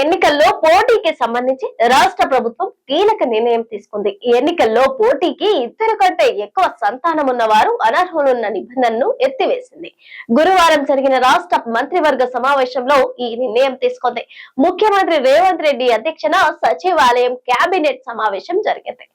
ఎన్నిక పోటీకి సంబంధించి రాష్ట్ర ప్రభుత్వం కీలక నిర్ణయం తీసుకుంది. ఈ ఎన్నికల్లో పోటీకి ఇద్దరు కంటే ఎక్కువ సంతానం ఉన్న వారు అనర్హులున్న నిబంధనను ఎత్తివేసింది. గురువారం జరిగిన రాష్ట్ర మంత్రివర్గ సమావేశంలో ఈ నిర్ణయం తీసుకుంది. ముఖ్యమంత్రి రేవంత్ రెడ్డి అధ్యక్షన సచివాలయం కేబినెట్ సమావేశం జరిగింది.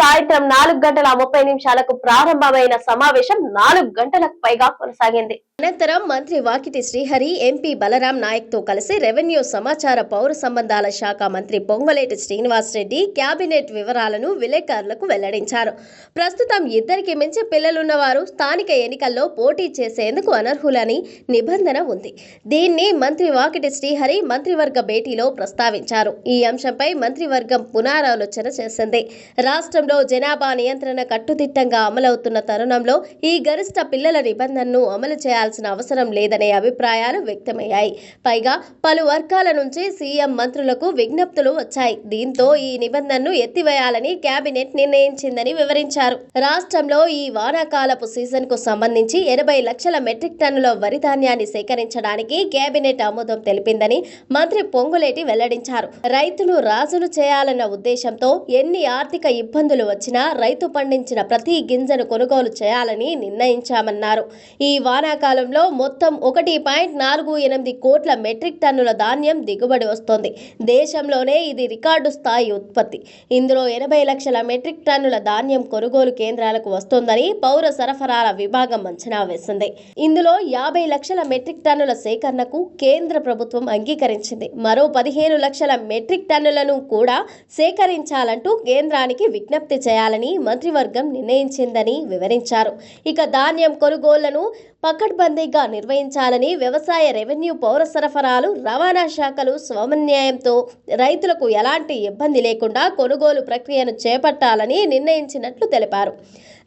సాయంత్రం నాలుగు గంటల ముప్పై నిమిషాలకు ప్రారంభమైన సమావేశం నాలుగు గంటలకు పైగా కొనసాగింది. అనంతరం మంత్రి వాకిటి శ్రీహరి ఎంపీ బలరాం నాయక్తో కలిసి రెవెన్యూ సమాచార పౌర సంబంధాల శాఖ మంత్రి పొంగులేటి శ్రీనివాస్ రెడ్డి కేబినెట్ వివరాలను విలేకరులకు వెల్లడించారు. ప్రస్తుతం ఇద్దరికి మించి పిల్లలున్నవారు స్థానిక ఎన్నికల్లో పోటీ చేసేందుకు అనర్హులని నిబంధన ఉంది. దీన్ని మంత్రి వాకిటి శ్రీహరి మంత్రివర్గ భేటీలో ప్రస్తావించారు. ఈ అంశంపై మంత్రివర్గం పునరాలోచన చేసింది. రాష్ట్రంలో జనాభా నియంత్రణ కట్టుదిట్టంగా అమలవుతున్న తరుణంలో ఈ గరిష్ట పిల్లల నిబంధనను అమలు చేయాల్సిన అవసరం లేదనే అభిప్రాయాలు వ్యక్తమయ్యాయి. పైగా పలు వర్గాల నుంచి సీఎం మంత్రులకు విజ్ఞప్తులు వచ్చాయి. దీంతో ఈ నిబంధనను ఎత్తివేయాలని కేబినెట్ నిర్ణయించిందని వివరించారు. రాష్ట్రంలో ఈ వానాకాలపు సీజన్కు సంబంధించి ఎనభై లక్షల మెట్రిక్ టన్నుల వరి ధాన్యాన్ని సేకరించడానికి కేబినెట్ ఆమోదం తెలిపిందని మంత్రి పొంగులేటి వెల్లడించారు. రైతులు రాజులు చేయాలన్న ఉద్దేశంతో ఎన్ని ఆర్థిక ఇబ్బందులు వచ్చినా రైతు పండించిన ప్రతి గింజను కొనుగోలు చేయాలని నిర్ణయించామన్నారు. ఈ వానాకాలంలో మొత్తం ఒకటి పాయింట్ నాలుగు ఎనిమిది కోట్ల మెట్రిక్ టన్నుల ధాన్యం దిగుబడి వస్తోంది. దేశంలోనే ఇది రికార్డు స్థాయి ఉత్పత్తి. ఇందులో ఎనభై లక్షల మెట్రిక్ టన్నుల ధాన్యం కొనుగోలు కేంద్రాలకు వస్తోందని పౌర సరఫరాల విభాగం అంచనా వేసింది. ఇందులో యాభై లక్షల మెట్రిక్ టన్నుల సేకరణకు కేంద్ర ప్రభుత్వం అంగీకరించింది. మరో పదిహేను లక్షల మెట్రిక్ టన్నులను కూడా సేకరించాలంటూ కేంద్రానికి విజ్ఞప్తి చేయాలని మంత్రివర్గం నిర్ణయించిందని వివరించారు. ఇక ధాన్యం కొనుగోళ్ళను పకడ్బందీగా నిర్వహించాలని వ్యవసాయ రెవెన్యూ పౌర సరఫరాలు రవాణా శాఖలు సమన్వయంతో రైతులకు ఎలాంటి ఇబ్బంది లేకుండా కొనుగోలు ప్రక్రియను చేపట్టాలని నిర్ణయించినట్లు తెలిపారు.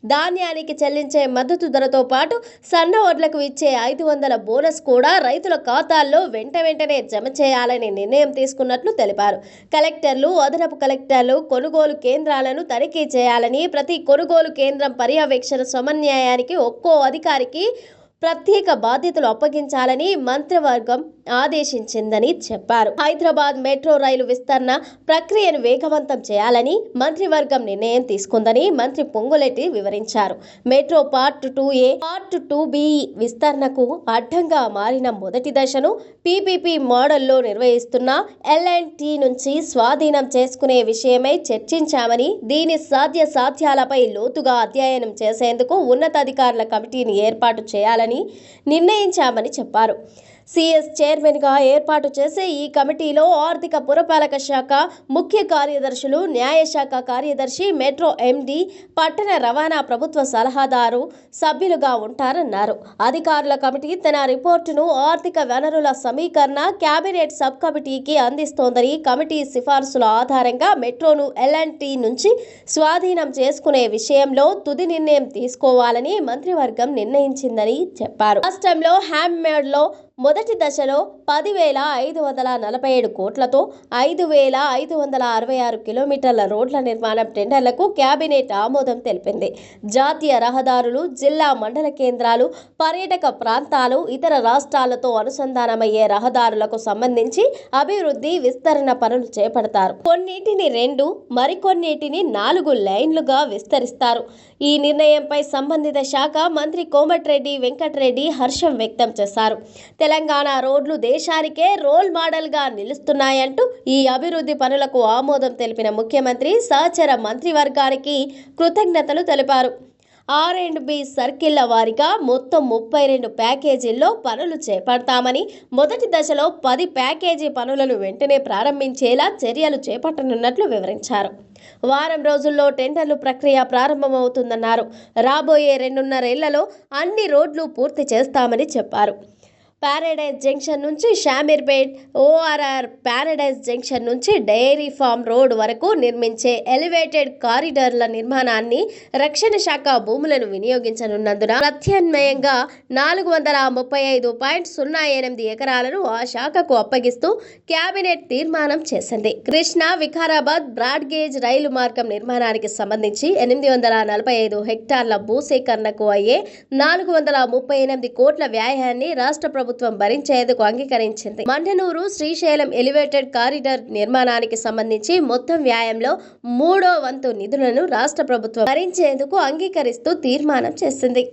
ధాన్యానికి చెల్లించే మద్దతు ధరతో పాటు సన్న వడ్లకు ఇచ్చే ఐదు వందల బోనస్ కూడా రైతుల ఖాతాల్లో వెంట వెంటనే జమ చేయాలని నిర్ణయం తీసుకున్నట్లు తెలిపారు. కలెక్టర్లు అదనపు కలెక్టర్లు కొనుగోలు కేంద్రాలను తనిఖీ చేయాలని ప్రతి కొనుగోలు కేంద్రం పర్యవేక్షణ సమన్వయానికి ఒక్కో అధికారికి ప్రత్యేక బాధ్యతలు అప్పగించాలని మంత్రివర్గం ఆదేశించిందని చెప్పారు. హైదరాబాద్ మెట్రో రైలు విస్తరణ ప్రక్రియను వేగవంతం చేయాలని మంత్రివర్గం నిర్ణయం తీసుకుందని మంత్రి పొంగులెట్టి వివరించారు. Metro part two A part two B విస్తరణకు అడ్డంగా మారిన మొదటి దశను పీపీపీ మోడల్లో నిర్వహిస్తున్న ఎల్ఎన్టీ నుంచి స్వాధీనం చేసుకునే విషయమై చర్చించామని దీని సాధ్య సాధ్యాలపై లోతుగా అధ్యయనం చేసేందుకు ఉన్నతాధికారుల కమిటీని ఏర్పాటు చేయాలని నిర్ణయించామని చెప్పారు. సిఎస్ చైర్మన్గా ఏర్పాటు చేసే ఈ కమిటీలో ఆర్థిక పురపాలక శాఖ ముఖ్య కార్యదర్శులు న్యాయశాఖ కార్యదర్శి మెట్రో ఎండి పట్టణ రవాణా ప్రభుత్వ సలహాదారు సభ్యులుగా ఉంటారన్నారు. అధికారుల కమిటీ తన రిపోర్టును ఆర్థిక వనరుల సమీకరణ కేబినెట్ సబ్ కమిటీకి అందిస్తోందని కమిటీ సిఫార్సుల ఆధారంగా మెట్రోను ఎల్ఎన్టీ నుంచి స్వాధీనం చేసుకునే విషయంలో తుది నిర్ణయం తీసుకోవాలని మంత్రివర్గం నిర్ణయించిందని చెప్పారు. రాష్ట్రంలో హ్యామ్మేడ్లో మొదటి దశలో పదివేల ఐదు వందల నలభై ఏడు కోట్లతో ఐదు వేల ఐదు వందల అరవై ఆరు కిలోమీటర్ల రోడ్ల నిర్మాణం టెండర్లకు కేబినెట్ ఆమోదం తెలిపింది. జాతీయ రహదారులు జిల్లా మండల కేంద్రాలు పర్యాటక ప్రాంతాలు ఇతర రాష్ట్రాలతో అనుసంధానమయ్యే రహదారులకు సంబంధించి అభివృద్ధి విస్తరణ పనులు చేపడతారు. కొన్నిటిని రెండు మరికొన్నిటిని నాలుగు లైన్లుగా విస్తరిస్తారు. ఈ నిర్ణయంపై సంబంధిత శాఖ మంత్రి కోమటిరెడ్డి వెంకటరెడ్డి హర్షం వ్యక్తం చేశారు. తెలంగాణ రోడ్లు దేశానికే రోల్ మోడల్గా నిలుస్తున్నాయంటూ ఈ అభివృద్ధి పనులకు ఆమోదం తెలిపిన ముఖ్యమంత్రి సహచర మంత్రివర్గానికి కృతజ్ఞతలు తెలిపారు. ఆర్ అండ్ బి సర్కిళ్ళ వారిగా మొత్తం ముప్పై రెండు ప్యాకేజీల్లో పనులు చేపడతామని మొదటి దశలో పది ప్యాకేజీ పనులను వెంటనే ప్రారంభించేలా చర్యలు చేపట్టనున్నట్లు వివరించారు. వారం రోజుల్లో టెండర్లు ప్రక్రియ ప్రారంభమవుతుందన్నారు. రాబోయే రెండున్నరేళ్ళలో అన్ని రోడ్లు పూర్తి చేస్తామని చెప్పారు. ప్యారడైజ్ జంక్షన్ నుంచి షామీర్పేట్ ఓఆర్ఆర్ ప్యారడైజ్ జంక్షన్ నుంచి డైరీ ఫామ్ రోడ్ వరకు నిర్మించే ఎలివేటెడ్ కారిడార్ల నిర్మాణాన్ని రక్షణ శాఖ భూములను వినియోగించనున్నందున ప్రత్యామ్నాయంగా నాలుగు వందల ముప్పై ఐదు పాయింట్ సున్నా ఎనిమిది ఎకరాలను ఆ శాఖకు అప్పగిస్తూ కేబినెట్ తీర్మానం చేసింది. కృష్ణా వికారాబాద్ బ్రాడ్ గేజ్ రైలు మార్గం నిర్మాణానికి సంబంధించి ఎనిమిది వందల నలభై ఐదు హెక్టార్ల భూసేకరణకు అయ్యే నాలుగు వందల ముప్పై ఎనిమిది కోట్ల వ్యయాన్ని రాష్ట్ర ప్రభుత్వం ప్రభుత్వం భరించేందుకు అంగీకరించింది. మండనూరు శ్రీశైలం ఎలివేటెడ్ కారిడార్ నిర్మాణానికి సంబంధించి మొత్తం వ్యాయంలో మూడో వంతు నిధులను రాష్ట్ర ప్రభుత్వం భరించేందుకు అంగీకరిస్తూ తీర్మానం చేసింది.